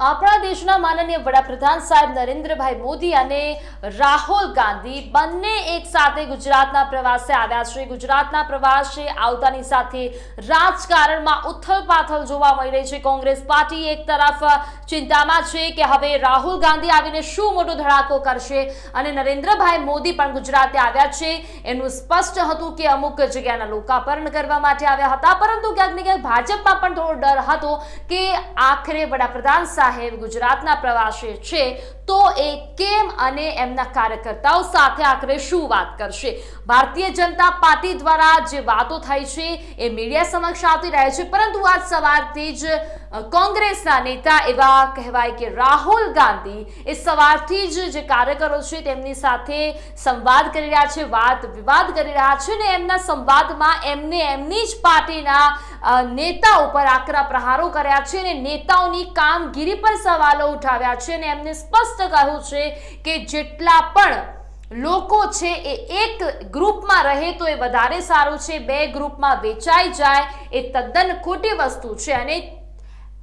આપણા દેશના માનનીય વડાપ્રધાન સાહેબ નરેન્દ્રભાઈ મોદી અને રાહુલ ગાંધી બંને એક સાથે ગુજરાતના પ્રવાસે આવ્યા છે. ગુજરાતના પ્રવાસે આવતાની સાથે રાજકારણમાં ઉથલપાથલ જોવા મળી રહી છે. કોંગ્રેસ પાર્ટી એક તરફ ચિંતામાં છે કે હવે રાહુલ ગાંધી આવીને શું મોટો ધડાકો કરશે અને નરેન્દ્રભાઈ મોદી પણ ગુજરાતે આવ્યા છે. એનું સ્પષ્ટ હતું કે અમુક જગ્યાના લોકાપર્ણ કરવા માટે આવ્યા હતા, પરંતુ ક્યાંક ને ક્યાંક ભાજપમાં પણ થોડો ડર હતો કે આખરે વડાપ્રધાન સાહેબ ગુજરાતના પ્રવાસે છે, તો એ કેમ અને એમના કાર્યકર્તાઓ સાથે આખરે શું વાત કરશે? ભારતીય જનતા પાર્ટી દ્વારા જે વાતો થઈ છે, એ મીડિયા સમક્ષ આવતી રહે છે, પરંતુ આજ સવારથી જ કોંગ્રેસના નેતા એવા કહેવાય કે રાહુલ ગાંધી એ સવારથી જ જે કાર્યકરો છે તેમની સાથે સંવાદ કરી રહ્યા છે, વાત વિવાદ કરી રહ્યા છે ને એમના સંવાદમાં એમને એમની જ પાર્ટીના નેતા ઉપર આકરા પ્રહારો કર્યા છે અને નેતાઓની કામગીરી પર સવાલો ઉઠાવ્યા છે અને એમને સ્પષ્ટ કહ્યું છે કે જેટલા પણ લોકો છે એ એક ગ્રુપમાં રહે તો એ વધારે સારું છે, બે ગ્રુપમાં વેચાઈ જાય એ તદ્દન ખોટી વસ્તુ છે અને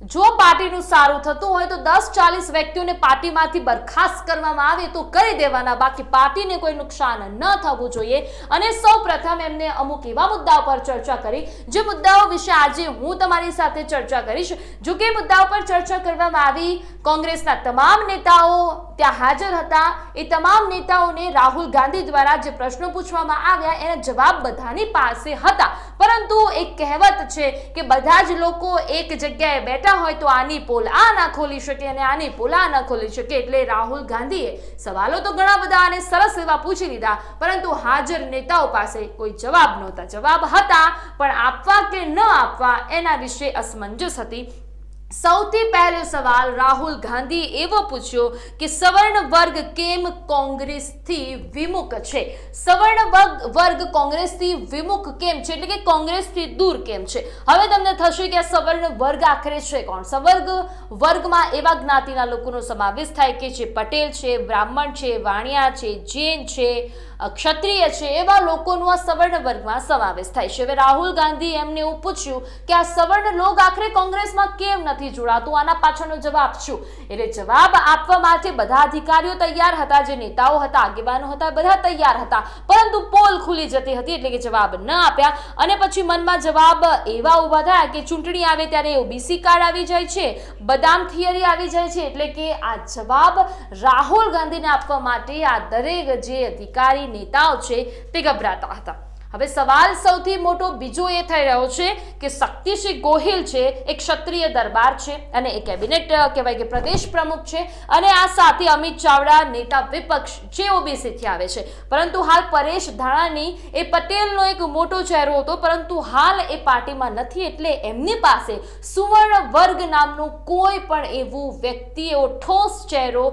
જો પાર્ટીનું સારું થતું હોય તો દસ ચાલીસ વ્યક્તિઓને પાર્ટીમાંથી બરખાસ્ત કરવામાં આવે તો કરી દેવાના. બાકી પાર્ટીને કોઈ નુકસાન ન થવું જોઈએ. અને સૌ પ્રથમ એમને અમુક એવા મુદ્દાઓ પર ચર્ચા કરી. જે મુદ્દાઓ વિશે આજે હું તમારી સાથે ચર્ચા કરીશ. જો કે મુદ્દાઓ પર ચર્ચા કરવામાં આવી, કોંગ્રેસના તમામ નેતાઓ ત્યાં હાજર હતા. એ તમામ નેતાઓને રાહુલ ગાંધી દ્વારા જે પ્રશ્નો પૂછવામાં આવ્યા, એના જવાબ બધાની પાસે હતા. પરંતુ એક કહેવત છે કે બધા જ લોકો એક જગ્યાએ બેઠા હોય તો આની પોલ આ ના ખોલી શકે અને આની પોલ આ ના ખોલી શકે એટલે રાહુલ ગાંધીએ સવાલો તો ઘણા બધા અને સરસ એવા પૂછી લીધા, પરંતુ હાજર નેતાઓ પાસે કોઈ જવાબ નહોતા. જવાબ હતા, પણ આપવા કે ન આપવા એના વિશે અસમંજસ હતી. સૌથી પહેલો સવાલ રાહુલ ગાંધી એવો પૂછ્યો કે સવર્ણ વર્ગ કેમ કોંગ્રેસથી વિમુખ છે? સવર્ણ વર્ગ વર્ગ કોંગ્રેસથી વિમુખ કેમ છે? એટલે કે કોંગ્રેસથી દૂર કેમ છે? હવે તમને થશે કે સવર્ણ વર્ગ આખરે છે કોણ? સવર્ગ વર્ગમાં એવા જ્ઞાતિના લોકોનો સમાવેશ થાય કે જે પટેલ છે, બ્રાહ્મણ છે, વાણિયા છે, જૈન છે ક્ષત્રિય છે, એવા લોકોનો આ સવર્ણ વર્ગમાં સમાવેશ થાય છે. હવે રાહુલ ગાંધી એમને એવું પૂછ્યું કે આ સવર્ણ લોક આખરે કોંગ્રેસમાં કેમ નથી? જોડાતું આના પાછળનો જવાબ શું એટલે જવાબ આપવા માટે બધા અધિકારીઓ તૈયાર હતા, જે નેતાઓ હતા, આગેવાનો હતા, બધા તૈયાર હતા. પરંતુ પોલ ખુલી જતી હતી એટલે કે જવાબ ન આપ્યા. અને પછી મનમાં જવાબ એવા ઊભા થયા કે ચૂંટણી આવે ત્યારે ઓબીસી કાર્ડ આવી જાય છે, બદામ થિયરી આવી જાય છે, એટલે કે આ જવાબ રાહુલ ગાંધીને આપવા માટે આ દરેક જે અધિકારી નેતાઓ છે તે ગભરાતા હતા. હવે સવાલ સૌથી મોટો બીજો એ થઈ રહ્યો છે કે શક્તિસિંહ ગોહિલ છે, એ ક્ષત્રિય દરબાર છે અને એ કેબિનેટ કહેવાય કે પ્રદેશ પ્રમુખ છે અને આ સાથે અમિત ચાવડા, નેતા વિપક્ષ જે ઓબીસીથી આવે છે. પરંતુ હાલ પરેશ ધાણાની એ પટેલનો એક મોટો ચહેરો હતો, પરંતુ હાલ એ પાર્ટીમાં નથી એટલે એમની પાસે સુવર્ણ વર્ગ નામનું કોઈ પણ એવું વ્યક્તિ, એવો ઠોસ ચહેરો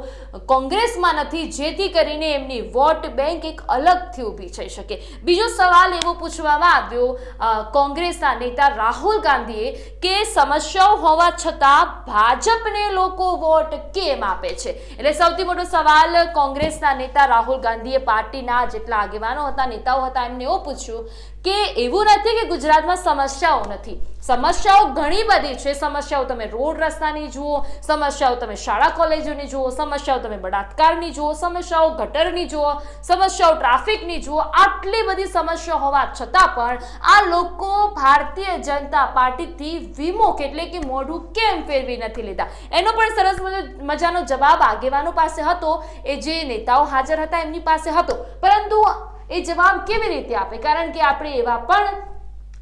કોંગ્રેસમાં નથી, જેથી કરીને એમની વોટ બેંક એક અલગથી ઊભી થઈ શકે. બીજો સવાલ એવો પૂછવામાં આવ્યો કોંગ્રેસના નેતા રાહુલ ગાંધીએ કે સમસ્યાઓ હોવા છતાં ભાજપને લોકો વોટ કેમ આપે છે? એટલે સૌથી મોટો સવાલ કોંગ્રેસના નેતા રાહુલ ગાંધીએ પાર્ટીના જેટલા આગેવાનો હતા, નેતાઓ હતા, એમને એવું પૂછ્યું કે એવું નથી કે ગુજરાતમાં સમસ્યાઓ નથી. સમસ્યાઓ ઘણી બધી છે. સમસ્યાઓ તમે રોડ રસ્તાની જુઓ, સમસ્યાઓ તમે શાળા કોલેજોની જુઓ, સમસ્યાઓ તમે બળાત્કારની જુઓ, સમસ્યાઓ ગટરની જુઓ, સમસ્યાઓ ટ્રાફિકની જુઓ, આટલી બધી સમસ્યાઓ હોવા છતાં પણ આ લોકો ભારતીય જનતા પાર્ટીથી વિમુખ એટલે કે મોઢું કેમ ફેરવી નથી લીધા? એનો પણ સરસ મજા- મજાનો જવાબ આગેવાનો પાસે હતો. એ જે નેતાઓ હાજર હતા એમની પાસે હતો. પરંતુ એ જવાબ કેવી રીતે આપે? કારણ કે આપણે એવા પણ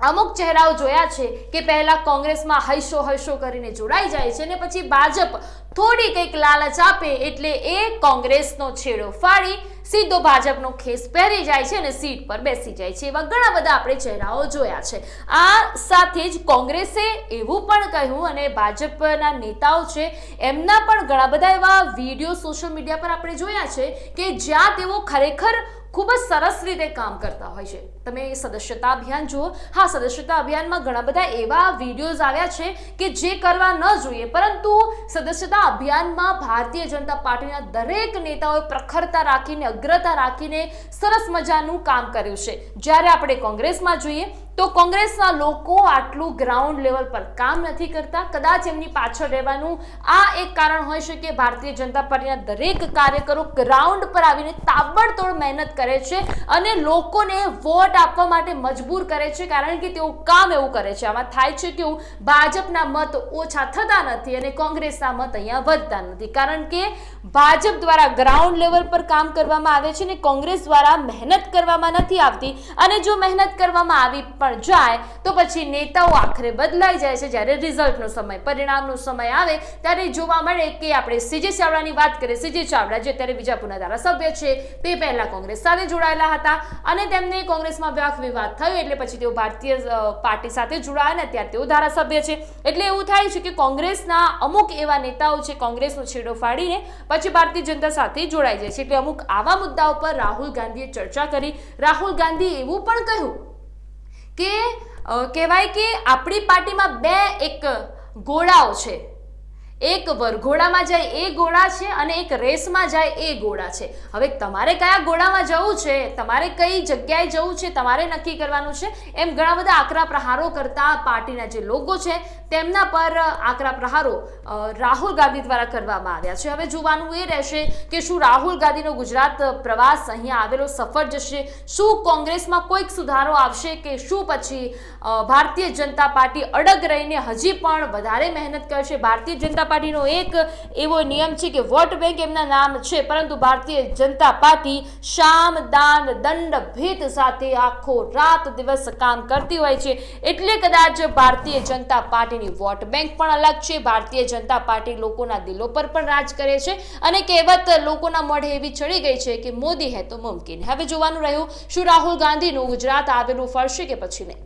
અમુક ચહેરાઓ જોયા છે કે પહેલા કોંગ્રેસમાં હૈશો હૈશો કરીને જોડાઈ જાય છે અને પછી ભાજપ થોડી કંઈક લાલચ આપે એટલે એ કોંગ્રેસનો છેડો ફાડી સીધો ભાજપનો ખેસ પહેરી જાય છે અને સીટ પર બેસી જાય છે. એવા ઘણા બધા આપણે ચહેરાઓ જોયા છે. આ સાથે જ કોંગ્રેસે એવું પણ કહ્યું અને ભાજપના નેતાઓ છે એમના પણ ઘણા બધા એવા વીડિયો સોશિયલ મીડિયા પર આપણે જોયા છે કે જ્યાં તેઓ ખરેખર ખૂબ જ સરસ રીતે કામ કરતા હોય છે. તમે સદસ્યતા અભિયાન જુઓ. હા, સદસ્યતા અભિયાનમાં ઘણા બધા એવા વિડીયોઝ આવ્યા છે કે જે કરવા ન જોઈએ. પરંતુ સદસ્યતા અભિયાનમાં ભારતીય જનતા પાર્ટીના દરેક નેતાઓએ પ્રખરતા રાખીને, અગ્રતા રાખીને સરસ મજાનું કામ કર્યું છે. જ્યારે આપણે કોંગ્રેસમાં જોઈએ તો કોંગ્રેસના લોકો આટલું ગ્રાઉન્ડ લેવલ પર કામ નથી કરતા. કદાચ એમની પાછળ રહેવાનું આ એક કારણ હોઈ શકે. ભારતીય જનતા પાર્ટીના દરેક કાર્યકરો ગ્રાઉન્ડ પર આવીને તાબડતોડ મહેનત કરે છે અને લોકોને વોટ આપવા માટે મજબૂર કરે છે કારણ કે તેઓ કામ એવું કરે છે. આમાં થાય છે કેવું? ભાજપના મત ઓછા થતા નથી અને કોંગ્રેસના મત અહીંયા વધતા નથી. કારણ કે ભાજપ દ્વારા ગ્રાઉન્ડ લેવલ પર કામ કરવામાં આવે છે અને કોંગ્રેસ દ્વારા મહેનત કરવામાં નથી આવતી. અને જો મહેનત કરવામાં આવી પણ જાય, તો પછી નેતાઓ આખરે બદલાઈ જાય છે. જ્યારે રિઝલ્ટનો સમય, પરિણામનો સમય આવે, ત્યારે જોવા મળે કે આપણે સીજે ચાવડાની વાત કરીએ. સીજે ચાવડા જે અત્યારે બીજાપુરના ધારાસભ્ય છે, તે પહેલા કોંગ્રેસ સાથે જોડાયેલા હતા અને તેમને કોંગ્રેસમાં વાક વિવાદ થયો એટલે પછી તેઓ ભારતીય પાર્ટી સાથે જોડાયા અને અત્યારે તેઓ ધારાસભ્ય છે. એટલે એવું થાય છે કે કોંગ્રેસના અમુક એવા નેતાઓ છે, કોંગ્રેસનો છેડો ફાડીને પછી ભારતીય જનતા સાથે જોડાઈ જાય છે. એટલે અમુક આવા મુદ્દાઓ પર રાહુલ ગાંધીએ ચર્ચા કરી. રાહુલ ગાંધીએ એવું પણ કહ્યું કે કહેવાય કે આપણી પાર્ટીમાં બે એક ગોળાઓ છે. એક વરઘોડામાં જાય એ ગોળા છે અને એક રેસમાં જાય એ ગોળા છે. હવે તમારે કયા ગોળામાં જવું છે, તમારે કઈ જગ્યાએ જવું છે, તમારે નક્કી કરવાનું છે? એમ ઘણા બધા આકરા પ્રહારો કરતા પાર્ટીના જે લોકો છે, તેમના પર આકરા પ્રહારો રાહુલ ગાંધી દ્વારા કરવામાં આવ્યા છે. હવે જોવાનું એ રહેશે કે શું રાહુલ ગાંધીનો ગુજરાત પ્રવાસ અહીંયા આવેલો સફળ જશે? શું કોંગ્રેસમાં કોઈક સુધારો આવશે કે શું પછી ભારતીય જનતા પાર્ટી અડગ રહીને હજી પણ વધારે મહેનત કરશે? ભારતીય જનતા પાર્ટીનો એક એવો નિયમ છે કે વોટ બેંક એમના નામ છે, પરંતુ ભારતીય જનતા પાર્ટી શામ દાન દંડ ભેદ સાથે આખો રાત દિવસ કામ કરતી હોય છે. એટલે કદાચ ભારતીય જનતા પાર્ટીની વોટ બેંક પણ અલગ છે. ભારતીય જનતા પાર્ટી લોકોના દિલો પર પણ રાજ કરે છે અને કહેવત લોકોના મોઢે એવી ચડી ગઈ છે કે મોદી હે તો મુમકિન. હવે જોવાનું રહ્યું શું રાહુલ ગાંધીનું ગુજરાત આવેલું ફરશે કે પછી નહીં?